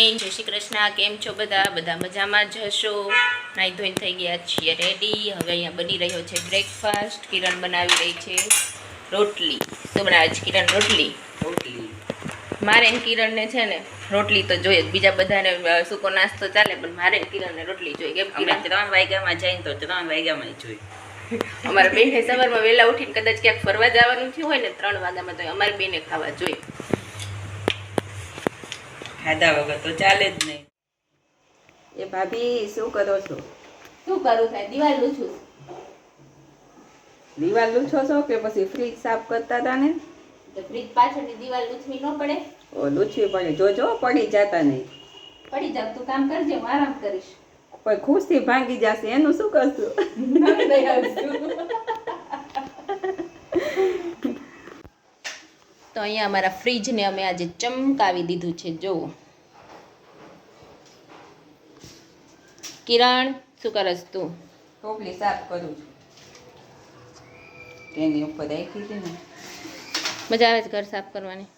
જય શ્રી કૃષ્ણ કેમ છો બધા? બધા મજામાં જ હશો? નાઈ ધોઈને થઈ ગયા છીએ રેડી હવે અહીંયા બની રહ્યો છે બ્રેકફાસ્ટ કિરણ બનાવી રહી છે રોટલી. શું બનાવે છે કિરણ? રોટલી? રોટલી. મારે ને કિરણને છે ને રોટલી તો જોઈએ. બીજા બધાને સૂકો નાસ્તો ચાલે પણ મારે કિરણને રોટલી જોઈએ. કેમ કિરણ? ત્રણ વાગ્યામાં જઈને તો ત્રણ વાગ્યામાં જોઈએ. અમારા બેને સવારમાં વહેલા ઉઠીને કદાચ ક્યાંક ફરવા જવાનું થયું હોય ને ત્રણ વાગ્યામાં તો અમારે બેને ખાવા જોઈએ. ખાધા વગર તો ચાલે જ નહીં. એ ભાભી શું કરો છો? શું કરું થાય દિવાલ લૂછું દિવાલ લૂછો છો કે પછી ફ્રીજ સાફ કરતા હતા ને? તો ફ્રીજ પાછળની દિવાલ લૂછવી ન પડે. ઓ લૂછવી પડે. જોજો પડી જતા નહીં. પડી જાવ તું કામ કરજે હું આરામ કરીશ. પણ ખુશથી ભાંગી જશે. એનું શું કરશું? તો અહીંયા અમારા ફ્રીજને અમે આજે ચમકાવી દીધું છે. જુઓ. કિરણ શું કરસ તું? ટોપલી સાફ કરું છું. તેની ઉપર રાખી હતી ને. મજા આવે છે ઘર સાફ કરવાની?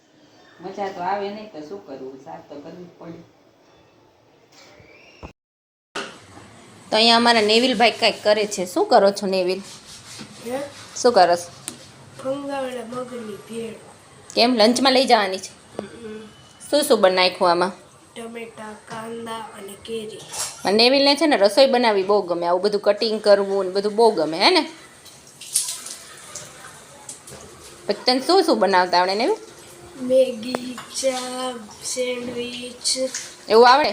મજા તો આવે નહીં તો શું કરવું? સાફ તો કરવું પડે. તો અહીંયા અમારા નેવિલભાઈ કાંઈક કરે છે. શું કરો છો નેવિલ? શું કરો છો ભેળ. કેમ લંચમાં લઈ જવાની છે. શું શું બનાવ્યું આમાં? ટમેટા કાંદા અને કેરી. અને એવીને છે ને રસોઈ બનાવવી બહુ ગમે. આવું બધું કટિંગ કરવું ને બધું બહુ ગમે હે ને? પછી તને શું શું બનાવતા આવડે ને મેગી ચા સેન્ડવિચ. એવું આવડે?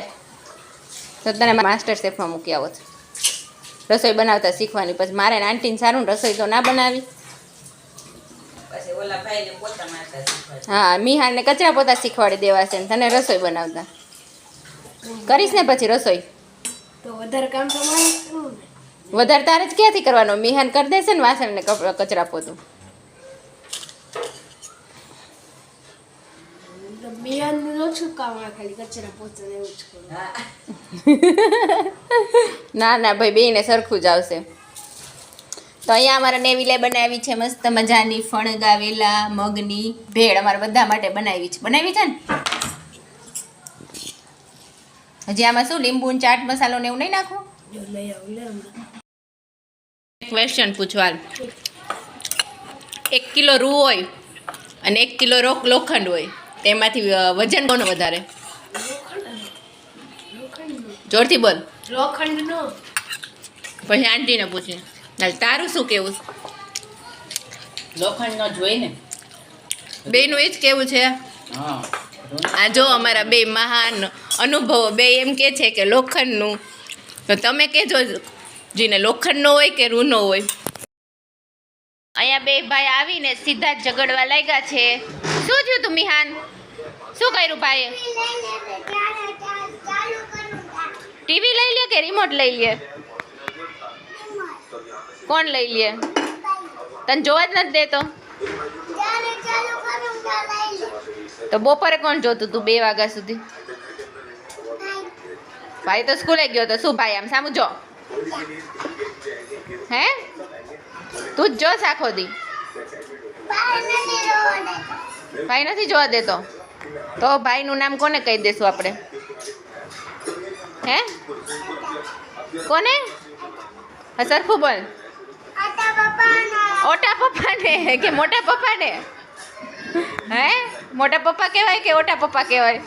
તો તને માસ્ટર શેફમાં મૂકી આવો છો. રસોઈ બનાવતા શીખવાની. પછી મારે ને આંટીને સારું રસોઈ તો ના બનાવી. પછી ઓલા ભાઈને પોતા મારતા શીખવાડે. હા મિહાનને કચરા પોતા શીખવાડી દેવા છે ને તને રસોઈ બનાવતા. કરીશ ને પછી રસોઈ? તો વધારે કામ તો મારે જ કરવું ને. વધારે તારે જ ક્યાંથી કરવાનો? મિહાન કરી દેશે ને વાસણ ને કચરા પોતું. ના ના ભાઈ બેને સરખું જ આવશે. તો અહીંયા અમારા નેવીલે બનાવી છે મસ્ત મજાની ફણગાવેલા મગની ભેળ અમારા બધા માટે બનાવી છે. બનાવી છે ને? હજી આમાં શું લીંબુ ચાટ મસાલો ને એવું નહીં નાખવું? ક્વેશ્ચન પૂછવા એક કિલો રૂ હોય અને એક કિલો રોક લોખંડ હોય તેમાંથી વજન કોનું વધારે? જોરથી બોલ. લોખંડનો. પછી આંટીને હાલ તારું શું કેવું લોખંડ નો જોઈ બેનું એ જ કેવું છે? આ જો અમારા બે મહાન અનુભવો. બે એમ કે છે કે લોખંડનું. તો તમે કહેજો જેને લોખંડનો હોય કે રૂનો હોય. અહીંયા બે ભાઈ આવીને સીધા જ ઝઘડવા લાગ્યા છે. શું થયું તું મિહાન? શું કર્યું ભાઈએ? ટીવી લઈ લે કે રિમોટ લઈ લે? કોણ લઈ લે? તને જોવા જ નથી દેતો? તો બપોરે કોણ જોતું તું બે વાગ્યા સુધી? ભાઈ તો સ્કૂલે ગયો તો શું ભાઈ, આમ સામું જો. હે? તું જ જો આખો દી. ભાઈ નથી જોવા દેતો. તો ભાઈનું નામ કોને કહી દેશું આપણે? હે? કોને? સરખું બોલ ઓટા પપ્પાને કે મોટા પપ્પાને? હે? મોટા પપ્પા કહેવાય કે ઓટા પપ્પા કહેવાય?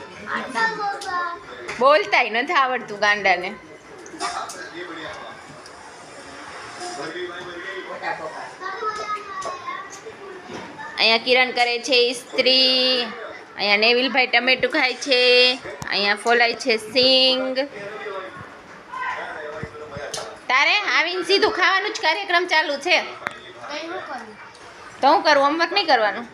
બોલતાય નથી આવડતું ગાંડાને. અહીંયા કિરણ કરે છે ઇસ્ત્રી અહીંયા નેવિલભાઈ ટમેટું ખાય છે અહીંયા ફોલાય છે સિંગ આવીને સીધું ખાવાનું જ કાર્યક્રમ ચાલુ છે. તો હું કરું? હોમવર્ક નહીં કરવાનું?